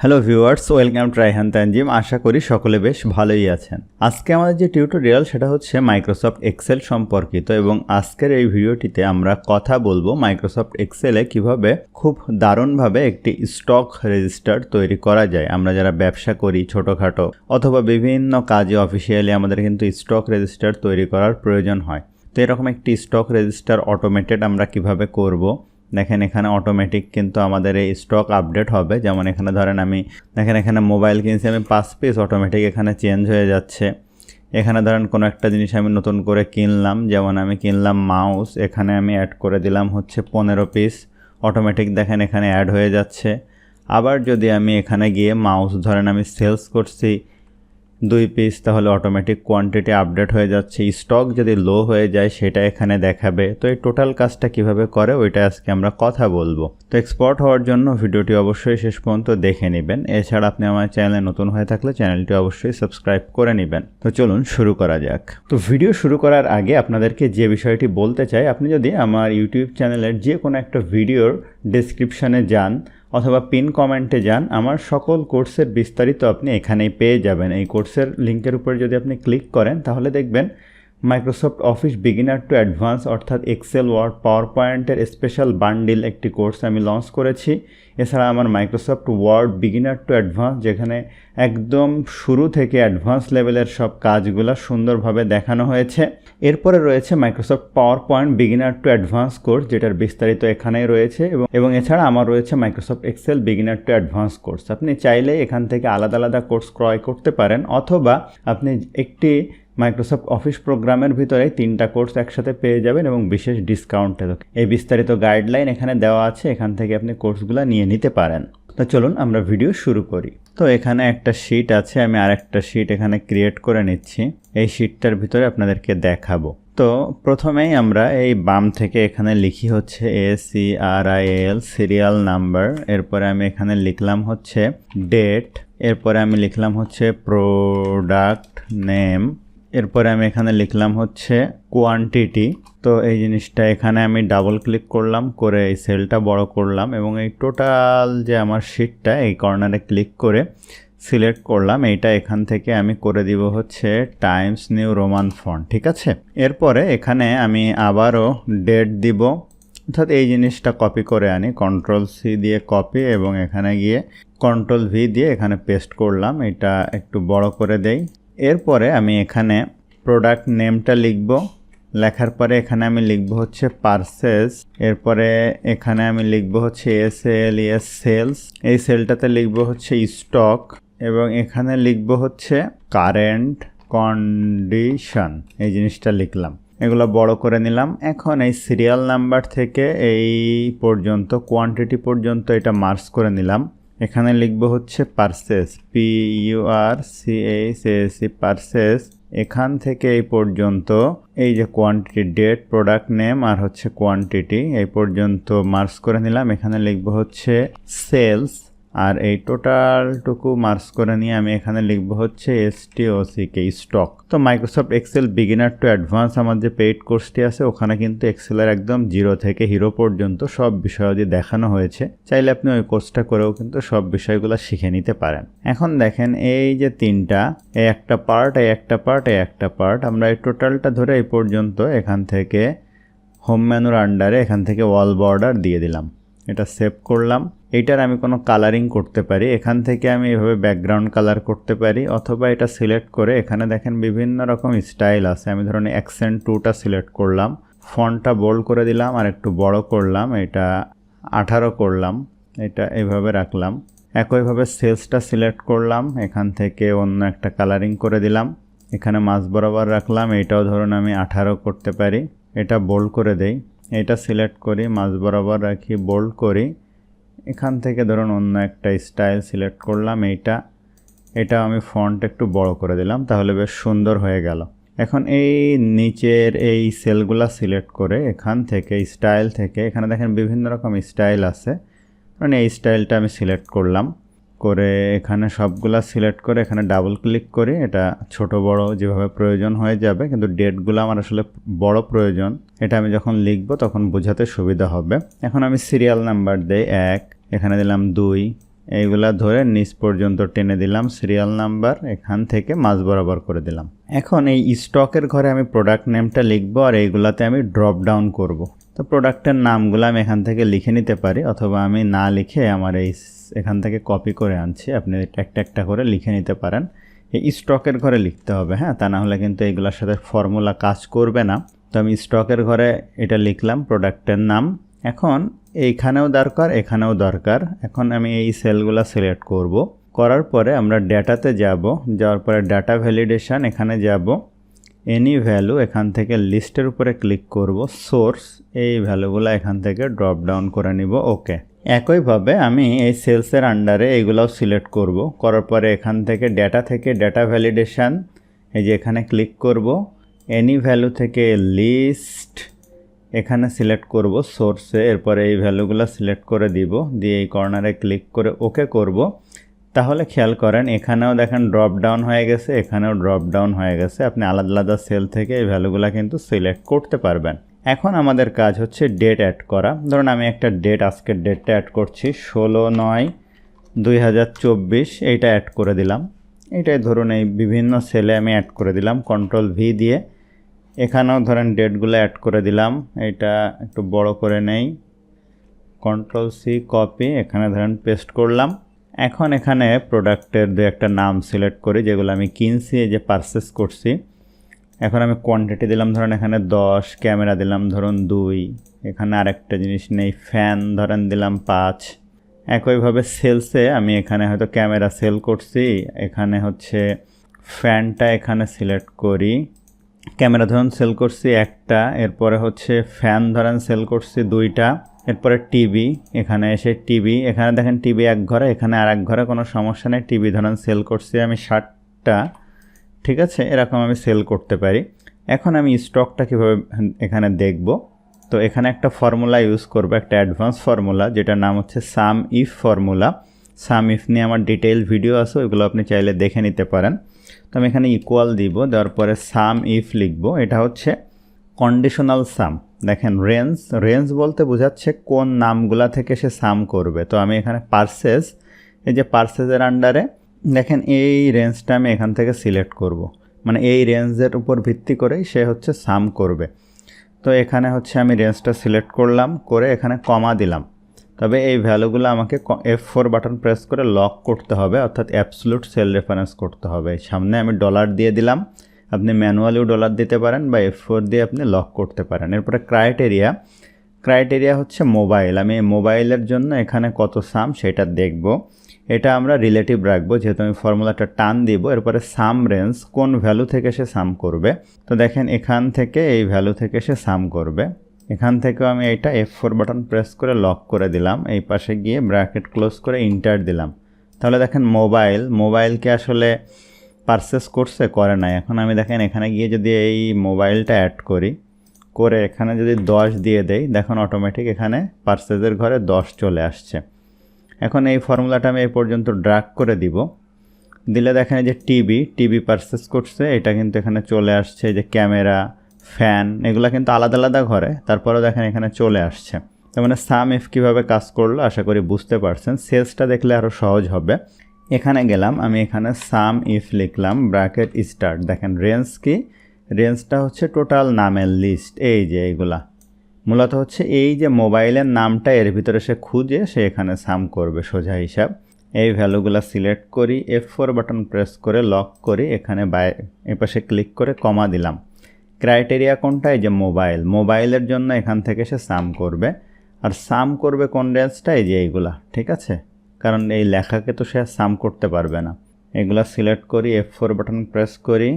Hello viewers welcome to Raihan Tanzim আশা করি সকলে বেশ ভালোই আছেন। আজকে আমাদের যে টিউটোরিয়াল সেটা হচ্ছে মাইক্রোসফট এক্সেল সম্পর্কিত এবং আজকের এই ভিডিওটিতে আমরা কথা বলব মাইক্রোসফট এক্সেলে কীভাবে খুব দারুণভাবে একটি স্টক রেজিস্টার তৈরি করা যায়। আমরা যারা ব্যবসা করি ছোটোখাটো অথবা বিভিন্ন কাজে অফিসিয়ালি আমাদের কিন্তু স্টক রেজিস্টার তৈরি করার প্রয়োজন হয়। তো এরকম একটি স্টক রেজিস্টার অটোমেটেড আমরা কীভাবে করব? দেখেন এখানে অটোমেটিক কিন্তু আমাদের এই স্টক আপডেট হবে। যেমন এখানে ধরেন আমি, দেখেন এখানে মোবাইল কিনছি, আমি পাঁচ পিস অটোমেটিক এখানে চেঞ্জ হয়ে যাচ্ছে। এখানে ধরেন কোনো একটা জিনিস আমি নতুন করে কিনলাম, যেমন আমি কিনলাম মাউস এখানে আমি অ্যাড করে দিলাম হচ্ছে পনেরো পিস অটোমেটিক দেখেন এখানে অ্যাড হয়ে যাচ্ছে। আবার যদি আমি এখানে গিয়ে মাউস ধরেন আমি সেলস করছি দুই পিস তাহলে অটোমেটিক কোয়ান্টিটি আপডেট হয়ে যাচ্ছে। স্টক যদি লো হয়ে যায়, সেটা এখানে দেখাবে। তো এই টোটাল কাজটা কীভাবে করে, ওইটা আজকে আমরা কথা বলব। তো এক্সপোর্ট হওয়ার জন্য ভিডিওটি অবশ্যই শেষ পর্যন্ত দেখে নেবেন। এছাড়া আপনি আমার চ্যানেলে নতুন হয়ে থাকলে চ্যানেলটি অবশ্যই সাবস্ক্রাইব করে নেবেন। তো চলুন শুরু করা যাক। তো ভিডিও শুরু করার আগে আপনাদেরকে যে বিষয়টি বলতে চাই, আপনি যদি আমার ইউটিউব চ্যানেলের যে কোনো একটা ভিডিওর ডিসক্রিপশানে যান অথবা পিন কমেন্টে যান, আমার সকল কোর্সের বিস্তারিত আপনি এখানেই পেয়ে যাবেন। এই কোর্সের লিঙ্কের উপরে যদি আপনি ক্লিক করেন, তাহলে দেখবেন Microsoft Office beginner to advance অর্থাৎ এক্সেল ওয়ার্ড পাওয়ার পয়েন্টের স্পেশাল বান্ডিল একটি কোর্স আমি লঞ্চ করেছি। এছাড়া আমার Microsoft Word beginner to advance যেখানে একদম শুরু থেকে অ্যাডভান্স লেভেলের সব কাজগুলো সুন্দরভাবে দেখানো হয়েছে। এরপরে রয়েছে Microsoft PowerPoint beginner to advance course যেটার বিস্তারিত এখানেই রয়েছে এবং এবং এছাড়া আমার রয়েছে Microsoft Excel beginner to advance course আপনি চাইলে এখান থেকে আলাদা আলাদা কোর্স ক্রয় করতে পারেন, অথবা আপনি একটি মাইক্রোসফট অফিস প্রোগ্রামের ভিতরে তিনটা কোর্স একসাথে পেয়ে যাবেন এবং বিশেষ ডিসকাউন্টে এই বিস্তারিত গাইডলাইন এখানে দেওয়া আছে, এখান থেকে আপনি কোর্সগুলো নিয়ে নিতে পারেন। তো চলুন আমরা ভিডিও শুরু করি। তো এখানে একটা শিট আছে, আমি আরেকটা শিট এখানে ক্রিয়েট করে নিচ্ছি। এই শিটটার ভিতরে আপনাদেরকে দেখাবো। তো প্রথমেই আমরা এই বাম থেকে এখানে লিখি হচ্ছে A C R I L serial number এরপরে আমি এখানে লিখলাম হচ্ছে ডেট এরপরে আমি লিখলাম হচ্ছে প্রোডাক্ট নেম এরপরে আমি এখানে লিখলাম হচ্ছে কোয়ান্টিটি তো এই জিনিসটা এখানে আমি ডাবল ক্লিক করলাম, করে এই সেলটা বড় করলাম এবং এই টোটাল যে আমার শিটটা এই কর্নারে ক্লিক করে সিলেক্ট করলাম। এইটা এখান থেকে আমি করে দিব হচ্ছে টাইমস নিউ রোমান ফন্ট ঠিক আছে? এরপরে এখানে আমি আবারও ডেট দিব। অর্থাৎ এই জিনিসটা কপি করে আনি কন্ট্রোল সি দিয়ে কপি এবং এখানে গিয়ে কন্ট্রোল ভি দিয়ে এখানে পেস্ট করলাম। এটা একটু বড় করে দেই। এরপরে আমি এখানে প্রোডাক্ট নেমটা লিখব। লেখার পরে এখানে আমি লিখব হচ্ছে পার্সেস এরপরে এখানে আমি লিখব হচ্ছে এস এল এস সেলস এই সেলটাতে লিখব হচ্ছে স্টক এবং এখানে লিখব হচ্ছে কারেন্ট কন্ডিশন এই জিনিসটা লিখলাম। এগুলো বড় করে নিলাম। এখন এই সিরিয়াল নাম্বার থেকে এই পর্যন্ত কোয়ান্টিটি পর্যন্ত এটা মার্চ করে নিলাম। এখানে লিখব হচ্ছে purchase P U R C H S C purchase এখান থেকে এই পর্যন্ত এই যে কোয়ান্টিটি ডেট প্রোডাক্ট নেম আর হচ্ছে কোয়ান্টিটি এই পর্যন্ত মার্কস করে নিলাম। এখানে লিখব হচ্ছে সেলস আর এই টোটালটুকু মার্কস করে নিয়ে আমি এখানে লিখব হচ্ছে S T O C K stock তো Microsoft Excel beginner to advance আমার যে পেইড কোর্সটি আছে, ওখানে কিন্তু এক্সেলের একদম জিরো থেকে হিরো পর্যন্ত সব বিষয়াদি দেখানো হয়েছে। চাইলে আপনি ওই কোর্সটা করেও কিন্তু সব বিষয়গুলো শিখে নিতে পারেন। এখন দেখেন এই যে তিনটা, এই একটা পার্ট এই একটা পার্ট এই একটা পার্ট আমরা এই টোটালটা ধরে এই পর্যন্ত এখান থেকে হোম ম্যানুর আন্ডারে এখান থেকে ওয়াল বর্ডার দিয়ে দিলাম। এটা সেভ করলাম। এটার আমি কোনো কালারিং করতে পারি। এখান থেকে আমি এভাবে ব্যাকগ্রাউন্ড কালার করতে পারি, অথবা এটা সিলেক্ট করে এখানে দেখেন বিভিন্ন রকম স্টাইল আছে। আমি ধরুন অ্যাকসেন্ট টুটা সিলেক্ট করলাম ফন্টটা বোল্ড করে দিলাম আর একটু বড় করলাম, এটা আঠারো করলাম, এটা এভাবে রাখলাম। একইভাবে সেলসটা সিলেক্ট করলাম, এখান থেকে অন্য একটা কালারিং করে দিলাম। এখানে মাছ বরাবর রাখলাম, এটাও ধরুন আমি আঠারো করতে পারি, এটা বোল্ড করে দেই। এটা সিলেক্ট করি মাছ বরাবর রাখি বোল্ড করি। এখান থেকে ধরুন অন্য একটা স্টাইল সিলেক্ট করলাম এইটা। এটা আমি ফন্ট একটু বড় করে দিলাম, তাহলে বেশ সুন্দর হয়ে গেল। এখন এই নিচের এই সেলগুলা সিলেক্ট করে এখান থেকে স্টাইল থেকে, এখানে দেখেন বিভিন্ন রকম স্টাইল আছে। মানে এই স্টাইলটা আমি সিলেক্ট করলাম। করে এখানে সবগুলা সিলেক্ট করে এখানে ডাবল ক্লিক করে। এটা ছোট, বড় যেভাবে প্রয়োজন হয়ে যাবে, কিন্তু ডেটগুলো আমার আসলে বড় প্রয়োজন। এটা আমি যখন লিখব তখন বোঝাতে সুবিধা হবে। এখন আমি সিরিয়াল নাম্বার দেই এক, এখানে দিলাম দুই, এইগুলা ধরে নিচ পর্যন্ত টেনে দিলাম সিরিয়াল নাম্বার এখান থেকে মাঝ বরাবর করে দিলাম। এখন এই স্টকের ঘরে আমি প্রোডাক্ট নেমটা লিখব আর এইগুলাতে আমি ড্রপ ডাউন করব। তো প্রোডাক্টের নামগুলো আমি এখান থেকে লিখে নিতে পারি, অথবা আমি না লিখে আমার এই এখান থেকে কপি করে আনছি। আপনি একটা একটা করে লিখে নিতে পারেন। এই স্টকের ঘরে লিখতে হবে হ্যাঁ? তা না হলে কিন্তু এইগুলোর সাথে ফর্মুলা কাজ করবে না। তো আমি স্টকের ঘরে এটা লিখলাম প্রোডাক্টের নাম। এখন এইখানেও দরকার, এখানেও দরকার। এখন আমি এই সেলগুলো সিলেক্ট করব। করার পরে আমরা ডেটাতে যাব, যাওয়ার পরে ডাটা ভ্যালিডেশন এখানে যাব। এনি ভ্যালু এখান থেকে লিস্টের উপরে ক্লিক করব সোর্স এই ভ্যালুগুলো এখান থেকে ড্রপ ডাউন করে নিব ওকে একইভাবে আমি এই সেলসের আন্ডারে এইগুলাও সিলেক্ট করব, করার পরে এখান থেকে ডেটা থেকে ডেটা ভ্যালিডেশান এই যে এখানে ক্লিক করব এনি ভ্যালু থেকে লিস্ট এখানে সিলেক্ট করব সোর্সে এরপরে এই ভ্যালুগুলো সিলেক্ট করে দিব, দিয়ে এই কর্নারে ক্লিক করে ওকে করব। তাহলে খেয়াল করেন, এখানেও দেখেন ড্রপ ডাউন হয়ে গেছে, এখানেও ড্রপ ডাউন হয়ে গেছে। আপনি আলাদা আলাদা সেল থেকে এই ভ্যালুগুলো কিন্তু সিলেক্ট করতে পারবেন। এখন আমাদের কাজ হচ্ছে ডেট অ্যাড করা। ধরুন আমি একটা ডেট আজকের ডেটটা অ্যাড করছি, ষোলো নয় দুই এইটা অ্যাড করে দিলাম। এটাই ধরুন এই বিভিন্ন সেলে আমি অ্যাড করে দিলাম কন্ট্রোল ভি দিয়ে। এখানেও ধরেন ডেটগুলো অ্যাড করে দিলাম এটা একটু বড় করে নেই। কন্ট্রোল সি কপি এখানে ধরেন পেস্ট করলাম। এখন এখানে প্রোডাক্টের দু একটা নাম সিলেক্ট করি, যেগুলো আমি কিনছি যে পারচেস করছি। এখন আমি কোয়ান্টিটি দিলাম, ধরেন এখানে দশ ক্যামেরা দিলাম, ধরুন দুই, এখানে আরেকটা জিনিস নেই ফ্যান ধরেন দিলাম পাঁচ। একইভাবে সেলসে আমি এখানে হয়তো ক্যামেরা সেল করছি, এখানে হচ্ছে ফ্যানটা এখানে সিলেক্ট করি। ক্যামেরা ধরুন সেল করছি একটা, এরপরে হচ্ছে ফ্যান ধরেন সেল করছি দুইটা। এরপরে টিভি, এখানে এসে টিভি, এখানে দেখেন টিভি এক ঘরে, এখানে আর এক ঘরে, কোনো সমস্যা নেই। টিভি ধরেন সেল করছি আমি ষাটটা, ঠিক আছে? এরকম আমি সেল করতে পারি। এখন আমি স্টকটা কীভাবে এখানে দেখব? তো এখানে একটা ফর্মুলা ইউজ করব, একটা অ্যাডভান্স ফর্মুলা যেটার নাম হচ্ছে sum if formula sum if নিয়ে আমার ডিটেইল ভিডিও আছে, ওইগুলো আপনি চাইলে দেখে নিতে পারেন। তো আমি এখানে ইকুয়াল দিব, দেওয়ার পরে সাম ইফ লিখব। এটা হচ্ছে কন্ডিশনাল সাম দেখেন রেঞ্জ রেঞ্জ বলতে বোঝাচ্ছে কোন নামগুলা থেকে সে সাম করবে। তো আমি এখানে পার্সেস এই যে পার্সেসের আন্ডারে দেখেন এই রেঞ্জটা আমি এখান থেকে সিলেক্ট করব। মানে এই রেঞ্জের উপর ভিত্তি করেই সে হচ্ছে সাম করবে। তো এখানে হচ্ছে আমি রেঞ্জটা সিলেক্ট করলাম, করে এখানে কমা দিলাম। তবে এই ভ্যালুগুলো আমাকে এফ ফোর বাটন প্রেস করে লক করতে হবে, অর্থাৎ অ্যাবসলুট সেল রেফারেন্স করতে হবে। সামনে আমি ডলার দিয়ে দিলাম। আপনি ম্যানুয়ালিও ডলার দিতে পারেন বা এফ ফোর দিয়ে আপনি লক করতে পারেন। এরপরে ক্রাইটেরিয়া ক্রাইটেরিয়া হচ্ছে মোবাইল আমি মোবাইলের জন্য এখানে কত সাম সেটা দেখব। এটা আমরা রিলেটিভ রাখব, যেহেতু আমি ফর্মুলাটা টান দিব। এরপরে সাম রেঞ্জ কোন ভ্যালু থেকে সে সাম করবে। তো দেখেন, এখান থেকে এই ভ্যালু থেকে সে সাম করবে। এখান থেকেও আমি এইটা এফ ফোর বাটন প্রেস করে লক করে দিলাম। এই পাশে গিয়ে ব্র্যাকেট ক্লোজ করে ইন্টার দিলাম। তাহলে দেখেন মোবাইল মোবাইলকে আসলে পারচেস করছে, করে নাই। এখন আমি দেখেন, এখানে গিয়ে যদি এই মোবাইলটা অ্যাড করি, করে এখানে যদি দশ দিয়ে দেই, দেখুন অটোমেটিক এখানে পার্সেসের ঘরে দশ চলে আসছে। এখন এই ফর্মুলাটা আমি এই পর্যন্ত ড্রাগ করে দিব। দিলে দেখেন যে টিভি টিভি পারচেস করছে, এটা কিন্তু এখানে চলে আসছে যে ক্যামেরা, ফ্যান, এগুলো কিন্তু আলাদা আলাদা ঘরে, তারপরেও দেখেন এখানে চলে আসছে। তার মানে সাম ইফ কীভাবে কাজ করল, আশা করি বুঝতে পারছেন। সেলসটা দেখলে আরও সহজ হবে। এখানে গেলাম, আমি এখানে সাম ইফ লিখলাম ব্র্যাকেট স্টার্ট দেখেন রেঞ্জ কি? রেঞ্জটা হচ্ছে টোটাল নামের লিস্ট এই যে এইগুলা মূলত হচ্ছে এই যে মোবাইলের নামটা এর ভিতরে সে খুঁজে সে এখানে সাম করবে সোজা হিসাব। এই ভ্যালুগুলো সিলেক্ট করি এফ ফোর বাটন প্রেস করে লক করি, এখানে বাই, এপাশে ক্লিক করে কমা দিলাম। ক্রাইটেরিয়া কোনটা? এই যে মোবাইল মোবাইলের জন্য এখান থেকে সে সাম করবে। আর সাম করবে কোন রেঞ্জটা এই যে এইগুলা, ঠিক আছে? কারণ এই লেখাকে তো সে সাম করতে পারবে না। এগুলো সিলেক্ট করি এফ ফোর বাটন প্রেস করি,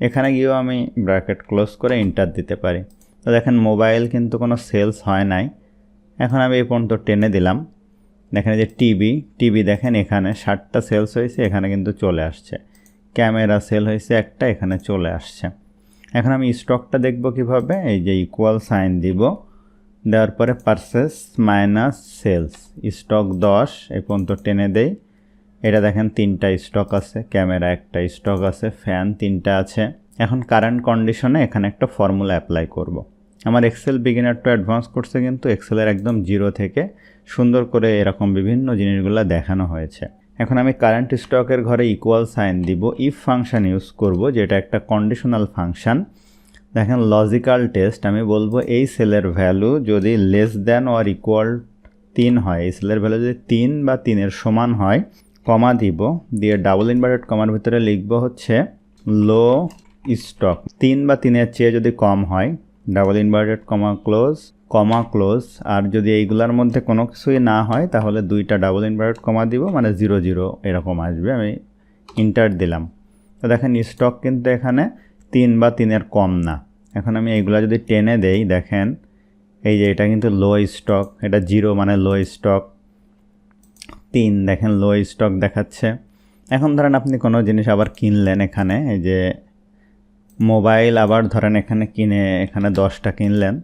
এখানে গিয়েও আমি ব্র্যাকেট ক্লোজ করে ইন্টার দিতে পারি। তো দেখেন মোবাইল কিন্তু কোনো সেলস হয় নাই। এখন আমি এই পর্যন্ত টেনে দিলাম। দেখেন যে টিভি টিভি দেখেন এখানে ষাটটা সেলস হয়েছে, এখানে কিন্তু চলে আসছে। ক্যামেরা সেল হয়েছে একটা, এখানে চলে আসছে। এখন আমি স্টকটা দেখব কীভাবে? এই যে ইকুয়াল সাইন দিব। দেওয়ার পরে পারচেস মাইনাস সেলস স্টক দশ, এই পর্যন্ত টেনে দেই। এটা দেখেন তিনটা স্টক আছে ক্যামেরা একটা স্টক আছে ফ্যান তিনটা আছে। এখন কারেন্ট কন্ডিশনে এখানে একটা ফর্মুলা অ্যাপ্লাই করব। আমার এক্সেল বিগিনার টু অ্যাডভান্স কোর্সে কিন্তু এক্সেলের একদম জিরো থেকে সুন্দর করে এরকম বিভিন্ন জিনিসগুলো দেখানো হয়েছে। এখন আমি কারেন্ট স্টকের ঘরে ইকুয়াল সাইন দিব ইফ ফাংশান ইউজ করব, যেটা একটা কন্ডিশনাল ফাংশন দেখেন লজিক্যাল টেস্ট আমি বলব এই সেলের ভ্যালু যদি লেস দ্যান অর ইকুয়াল তিন হয়, এই সেলের ভ্যালু যদি তিন বা তিনের সমান হয় কমা দিব, দিয়ে ডাবল ইনভার্টেড কমার ভিতরে লিখব হচ্ছে লো স্টক তিন বা তিনের চেয়ে যদি কম হয় double inverted comma close comma close আর যদি এইগুলার মধ্যে কোনো কিছুই না হয়, তাহলে দুইটা ডাবল ইনভার্টেড কমা দিব মানে জিরো জিরো এরকম আসবে, আমি ইন্টার দিলাম। তো দেখেন স্টক কিন্তু এখানে তিন বা তিনের কম না। এখন আমি এইগুলো যদি টেনে দেই, দেখেন, এই যে এটা কিন্তু লো স্টক এটা জিরো মানে লো স্টক তিন, দেখেন লো স্টক দেখাচ্ছে। এখন ধরেন আপনি কোনো জিনিস আবার কিনলেন এখানে, এই যে মোবাইল আবার ধরেন এখানে কিনে, এখানে দশটা কিনলেন,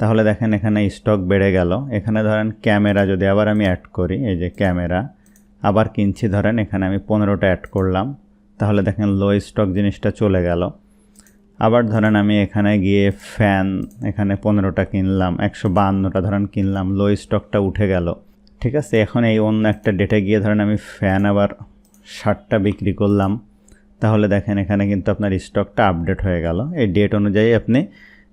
তাহলে দেখেন এখানে স্টক বেড়ে গেল। এখানে ধরেন ক্যামেরা যদি আবার আমি অ্যাড করি, এই যে ক্যামেরা আবার কিনছি, ধরেন এখানে আমি পনেরোটা অ্যাড করলাম, তাহলে দেখেন লো স্টক জিনিসটা চলে গেল। আবার ধরেন আমি এখানে গিয়ে ফ্যান এখানে পনেরোটা কিনলাম, একশো বাহান্নটা ধরেন কিনলাম লো স্টকটা উঠে গেল। ঠিক আছে, এখন এই অন্য একটা ডেটে গিয়ে ধরেন আমি ফ্যান আবার ষাটটা বিক্রি করলাম। তাহলে দেখেন এখানে কিন্তু আপনার স্টকটা আপডেট হয়ে গেল। এই ডেট অনুযায়ী আপনি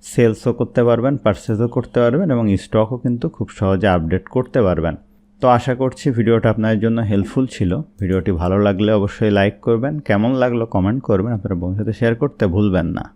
সেলসও করতে পারবেন পারচেসও করতে পারবেন এবং স্টকও কিন্তু খুব সহজে আপডেট করতে পারবেন। তো আশা করছি ভিডিওটা আপনাদের জন্য হেল্পফুল ছিল। ভিডিওটি ভালো লাগলে অবশ্যই লাইক করবেন। কেমন লাগল কমেন্ট করবেন। আপনারা বন্ধুর সাথে শেয়ার করতে ভুলবেন না।